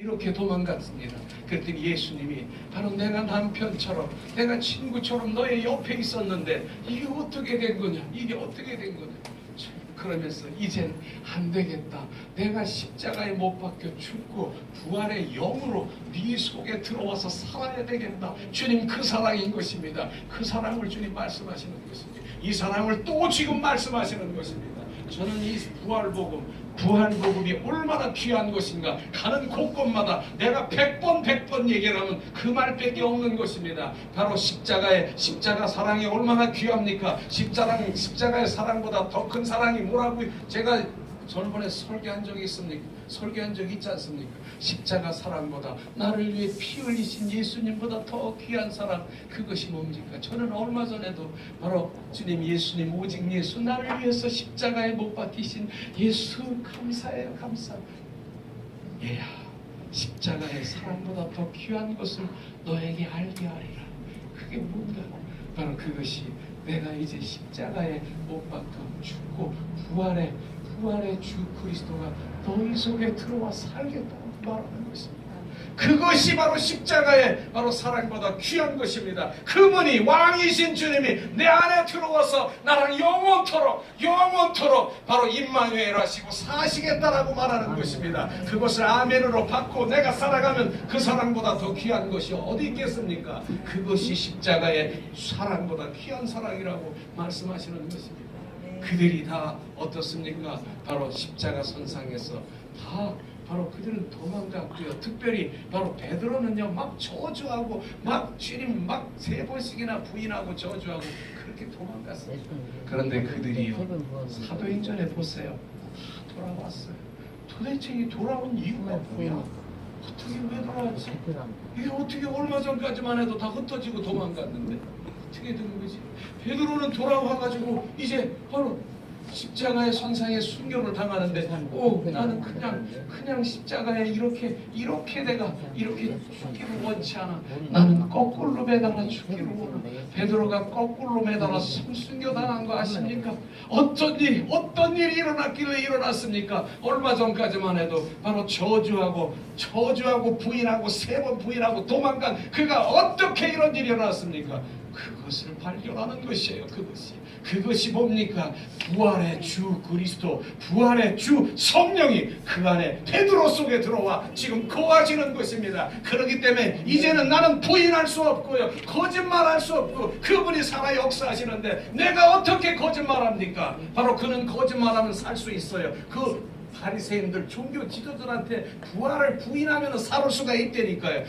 이렇게 도망갔습니다. 그랬더니 예수님이 바로 내가 남편처럼 내가 친구처럼 너의 옆에 있었는데 이게 어떻게 된 거냐? 이게 어떻게 된 거냐? 그러면서 이젠 안 되겠다. 내가 십자가에 못 박혀 죽고 부활의 영으로 네 속에 들어와서 살아야 되겠다. 주님 그 사랑인 것입니다. 그 사랑을 주님 말씀하시는 것입니다. 이 사랑을 또 지금 말씀하시는 것입니다. 저는 이 부활복음 부활복음이 얼마나 귀한 것인가. 가는 곳곳마다 내가 백번 백번 얘기를 하면 그 말밖에 없는 것입니다. 바로 십자가의 십자가 사랑이 얼마나 귀합니까? 십자가, 십자가의 사랑보다 더 큰 사랑이 뭐라고 제가 저번에 설교한 적이 있습니까? 설교한 적이 있지 않습니까? 십자가 사랑보다 나를 위해 피 흘리신 예수님보다 더 귀한 사랑 그것이 뭡니까? 저는 얼마 전에도 바로 주님 예수님 오직 예수 나를 위해서 십자가에 못 박히신 예수 감사해요 감사. 얘야 십자가의 사랑보다 더 귀한 것을 너에게 알게 하리라. 그게 뭔가? 바로 그것이 내가 이제 십자가에 못 박혀 죽고 부활의 부활의 주 그리스도가 너희 속에 들어와 살겠다고 말하는 것입니다. 그것이 바로 십자가의 바로 사랑보다 귀한 것입니다. 그분이 왕이신 주님이 내 안에 들어와서 나랑 영원토록 영원토록 바로 임마누엘 하시고 사시겠다라고 말하는 것입니다. 그것을 아멘으로 받고 내가 살아가면 그 사랑보다 더 귀한 것이 어디 있겠습니까? 그것이 십자가의 사랑보다 귀한 사랑이라고 말씀하시는 것입니다. 그들이 다 어떻습니까? 바로 십자가 선상에서 다 바로 그들은 도망갔고요. 특별히 바로 베드로는요 막 저주하고 막 주님 막 세 번씩이나 부인하고 저주하고 그렇게 도망갔어요. 그런데 그들이요 사도행전에 보세요. 다 돌아왔어요. 도대체 이 돌아온 이유가 뭐야? 어떻게 왜 돌아왔지? 이게 어떻게 얼마 전까지만 해도 다 흩어지고 도망갔는데 어떻게 된 거지? 베드로는 돌아와가지고 이제 바로 십자가의 선상에 순교를 당하는데 오 나는 그냥 그냥 십자가에 이렇게 이렇게 내가 이렇게 죽기를 원치 않아 나는 거꾸로 매달아 죽기를 원하 베드로가 거꾸로 매달아 순교 당한 거 아십니까? 어떤 일 어떤 일이 일어났길래 일어났습니까? 얼마 전까지만 해도 바로 저주하고 저주하고 부인하고 세 번 부인하고 도망간 그가 어떻게 이런 일이 일어났습니까? 그것을 발견하는 것이에요. 그것이 그것이 뭡니까? 부활의 주 그리스도, 부활의 주 성령이 그 안에 베드로 속에 들어와 지금 거하시는 것입니다. 그렇기 때문에 이제는 나는 부인할 수 없고요, 거짓말할 수 없고 그분이 살아 역사하시는데 내가 어떻게 거짓말합니까? 바로 그는 거짓말하면 살 수 있어요. 그 바리새인들 종교 지도자들한테 부활을 부인하면 살 수가 있다니까요.